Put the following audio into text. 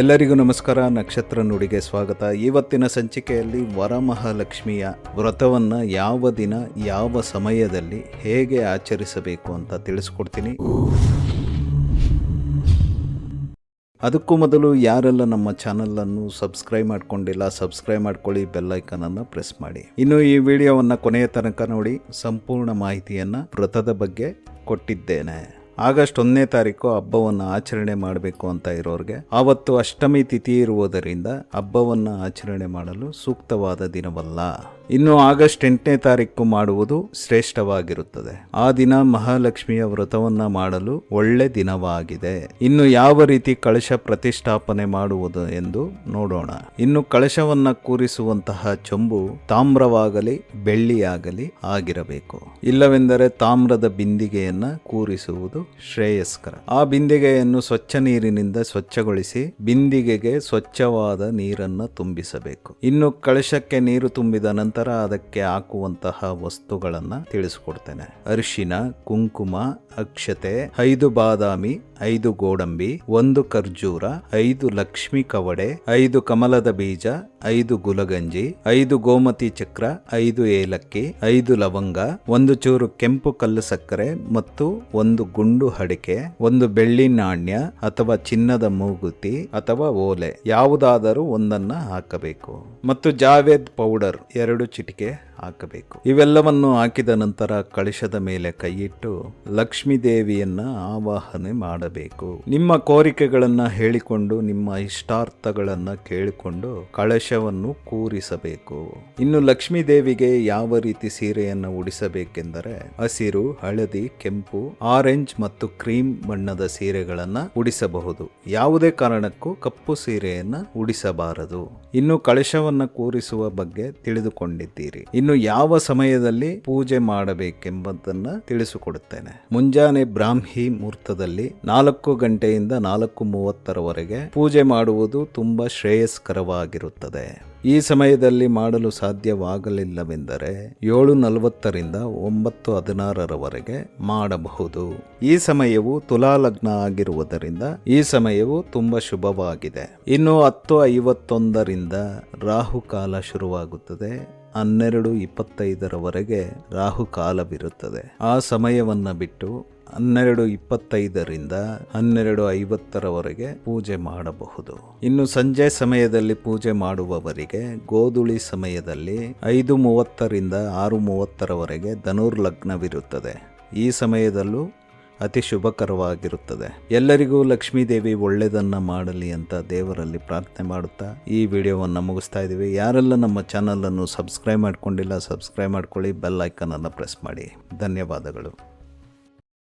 ಎಲ್ಲರಿಗೂ ನಮಸ್ಕಾರ. ನಕ್ಷತ್ರ ನುಡಿಗೆ ಸ್ವಾಗತ. ಇವತ್ತಿನ ಸಂಚಿಕೆಯಲ್ಲಿ ವರಮಹಾಲಕ್ಷ್ಮಿಯ ವ್ರತವನ್ನು ಯಾವ ದಿನ, ಯಾವ ಸಮಯದಲ್ಲಿ ಹೇಗೆ ಆಚರಿಸಬೇಕು ಅಂತ ತಿಳಿಸ್ಕೊಡ್ತೀನಿ. ಅದಕ್ಕೂ ಮೊದಲು ಯಾರೆಲ್ಲ ನಮ್ಮ ಚಾನಲನ್ನು ಸಬ್ಸ್ಕ್ರೈಬ್ ಮಾಡ್ಕೊಂಡಿಲ್ಲ, ಸಬ್ಸ್ಕ್ರೈಬ್ ಮಾಡ್ಕೊಳ್ಳಿ, ಬೆಲ್ ಐಕನನ್ನು ಪ್ರೆಸ್ ಮಾಡಿ. ಇನ್ನು ಈ ವಿಡಿಯೋವನ್ನು ಕೊನೆಯ ತನಕ ನೋಡಿ, ಸಂಪೂರ್ಣ ಮಾಹಿತಿಯನ್ನು ವ್ರತದ ಬಗ್ಗೆ ಕೊಟ್ಟಿದ್ದೇನೆ. ಆಗಸ್ಟ್ ಒಂದನೇ ತಾರೀಕು ಹಬ್ಬವನ್ನು ಆಚರಣೆ ಮಾಡಬೇಕು ಅಂತ ಇರೋರಿಗೆ ಆವತ್ತು ಅಷ್ಟಮಿ ತಿಥಿ ಇರುವುದರಿಂದ ಹಬ್ಬವನ್ನು ಆಚರಣೆ ಮಾಡಲು ಸೂಕ್ತವಾದ ದಿನವಲ್ಲ. ಇನ್ನು ಆಗಸ್ಟ್ ಎಂಟನೇ ತಾರೀಕು ಮಾಡುವುದು ಶ್ರೇಷ್ಠವಾಗಿರುತ್ತದೆ. ಆ ದಿನ ಮಹಾಲಕ್ಷ್ಮಿಯ ವ್ರತವನ್ನ ಮಾಡಲು ಒಳ್ಳೆ ದಿನವಾಗಿದೆ. ಇನ್ನು ಯಾವ ರೀತಿ ಕಳಶ ಪ್ರತಿಷ್ಠಾಪನೆ ಮಾಡುವುದು ಎಂದು ನೋಡೋಣ. ಇನ್ನು ಕಳಶವನ್ನ ಕೂರಿಸುವಂತಹ ಚೊಂಬು ತಾಮ್ರವಾಗಲಿ, ಬೆಳ್ಳಿಯಾಗಲಿ ಆಗಿರಬೇಕು. ಇಲ್ಲವೆಂದರೆ ತಾಮ್ರದ ಬಿಂದಿಗೆಯನ್ನ ಕೂರಿಸುವುದು ಶ್ರೇಯಸ್ಕರ. ಆ ಬಿಂದಿಗೆಯನ್ನು ಸ್ವಚ್ಛ ನೀರಿನಿಂದ ಸ್ವಚ್ಛಗೊಳಿಸಿ ಬಿಂದಿಗೆಗೆ ಸ್ವಚ್ಛವಾದ ನೀರನ್ನು ತುಂಬಿಸಬೇಕು. ಇನ್ನು ಕಳಶಕ್ಕೆ ನೀರು ತುಂಬಿದ ನಂತರ ಅದಕ್ಕೆ ಹಾಕುವಂತಹ ವಸ್ತುಗಳನ್ನು ತಿಳಿಸಿಕೊಡ್ತೇನೆ. ಅರಿಶಿನ, ಕುಂಕುಮ, ಅಕ್ಷತೆ, ಐದು ಬಾದಾಮಿ, ಐದು ಗೋಡಂಬಿ, ಒಂದು ಖರ್ಜೂರ, ಐದು ಲಕ್ಷ್ಮಿ ಕವಡೆ, ಐದು ಕಮಲದ ಬೀಜ, ಐದು ಗುಲಗಂಜಿ, ಐದು ಗೋಮತಿ ಚಕ್ರ, ಐದು ಏಲಕ್ಕಿ, ಐದು ಲವಂಗ, ಒಂದು ಚೂರು ಕೆಂಪು ಕಲ್ಲು ಸಕ್ಕರೆ ಮತ್ತು ಒಂದು ಗುಂಡು ಅಡಿಕೆ ಒಂದು ಬೆಳ್ಳಿ ನಾಣ್ಯ ಅಥವಾ ಚಿನ್ನದ ಮೂಗುತಿ ಅಥವಾ ಓಲೆ. ಯಾವುದಾದರೂ ಒಂದನ್ನ ಹಾಕಬೇಕು. ಮತ್ತು ಜಾವೇದ್ ಪೌಡರ್ ಎರಡು ಚಿಟಿಕೆ ಹಾಕಬೇಕು. ಇವೆಲ್ಲವನ್ನು ಹಾಕಿದ ನಂತರ ಕಳಶದ ಮೇಲೆ ಕೈಯಿಟ್ಟು ಲಕ್ಷ್ಮೀ ದೇವಿಯನ್ನ ಆವಾಹನೆ ಮಾಡಬೇಕು. ನಿಮ್ಮ ಕೋರಿಕೆಗಳನ್ನ ಹೇಳಿಕೊಂಡು, ನಿಮ್ಮ ಇಷ್ಟಾರ್ಥಗಳನ್ನ ಕೇಳಿಕೊಂಡು ಕಳಶವನ್ನು ಕೂರಿಸಬೇಕು. ಇನ್ನು ಲಕ್ಷ್ಮೀ ದೇವಿಗೆ ಯಾವ ರೀತಿ ಸೀರೆಯನ್ನು ಉಡಿಸಬೇಕೆಂದರೆ, ಹಸಿರು, ಹಳದಿ, ಕೆಂಪು, ಆರೆಂಜ್ ಮತ್ತು ಕ್ರೀಮ್ ಬಣ್ಣದ ಸೀರೆಗಳನ್ನ ಉಡಿಸಬಹುದು. ಯಾವುದೇ ಕಾರಣಕ್ಕೂ ಕಪ್ಪು ಸೀರೆಯನ್ನ ಉಡಿಸಬಾರದು. ಇನ್ನು ಕಳಶವನ್ನ ಕೂರಿಸುವ ಬಗ್ಗೆ ತಿಳಿದುಕೊಂಡಿದ್ದೀರಿ ಇನ್ನು ಯಾವ ಸಮಯದಲ್ಲಿ ಪೂಜೆ ಮಾಡಬೇಕೆಂಬುದನ್ನು ತಿಳಿಸಿಕೊಡುತ್ತೇನೆ. ಮುಂಜಾನೆ ಬ್ರಾಹ್ಮಿ ಮುಹೂರ್ತದಲ್ಲಿ ನಾಲ್ಕು ಗಂಟೆಯಿಂದ ನಾಲ್ಕು ಮೂವತ್ತರವರೆಗೆ ಪೂಜೆ ಮಾಡುವುದು ತುಂಬಾ ಶ್ರೇಯಸ್ಕರವಾಗಿರುತ್ತದೆ. ಈ ಸಮಯದಲ್ಲಿ ಮಾಡಲು ಸಾಧ್ಯವಾಗಲಿಲ್ಲವೆಂದರೆ ಏಳು ನಲವತ್ತರಿಂದ ಒಂಬತ್ತು ಹದಿನಾರರವರೆಗೆ ಮಾಡಬಹುದು. ಈ ಸಮಯವು ತುಲಾ ಲಗ್ನ ಆಗಿರುವುದರಿಂದ ಈ ಸಮಯವು ತುಂಬಾ ಶುಭವಾಗಿದೆ. ಇನ್ನು ಹತ್ತು ಐವತ್ತೊಂದರಿಂದ ರಾಹುಕಾಲ ಶುರುವಾಗುತ್ತದೆ. ಹನ್ನೆರಡು ಇಪ್ಪತ್ತೈದರವರೆಗೆ ರಾಹುಕಾಲವಿರುತ್ತದೆ. ಆ ಸಮಯವನ್ನು ಬಿಟ್ಟು ಹನ್ನೆರಡು ಇಪ್ಪತ್ತೈದರಿಂದ ಹನ್ನೆರಡು ಐವತ್ತರವರೆಗೆ ಪೂಜೆ ಮಾಡಬಹುದು. ಇನ್ನು ಸಂಜೆ ಸಮಯದಲ್ಲಿ ಪೂಜೆ ಮಾಡುವವರಿಗೆ ಗೋಧುಳಿ ಸಮಯದಲ್ಲಿ ಐದು ಮೂವತ್ತರಿಂದ ಆರು ಮೂವತ್ತರವರೆಗೆ ಧನುರ್ಲಗ್ನವಿರುತ್ತದೆ. ಈ ಸಮಯದಲ್ಲೂ ಅತಿ ಶುಭಕರವಾಗಿರುತ್ತದೆ. ಎಲ್ಲರಿಗೂ ಲಕ್ಷ್ಮೀದೇವಿ ಒಳ್ಳೆಯದನ್ನು ಮಾಡಲಿ ಅಂತ ದೇವರಲ್ಲಿ ಪ್ರಾರ್ಥನೆ ಮಾಡುತ್ತಾ ಈ ವಿಡಿಯೋವನ್ನು ಮುಗಿಸ್ತಾ ಇದ್ದೀವಿ. ಯಾರೆಲ್ಲ ನಮ್ಮ ಚಾನಲನ್ನು ಸಬ್ಸ್ಕ್ರೈಬ್ ಮಾಡ್ಕೊಂಡಿಲ್ಲ, ಸಬ್ಸ್ಕ್ರೈಬ್ ಮಾಡ್ಕೊಳ್ಳಿ, ಬೆಲ್ ಐಕನನ್ನು ಪ್ರೆಸ್ ಮಾಡಿ. ಧನ್ಯವಾದಗಳು.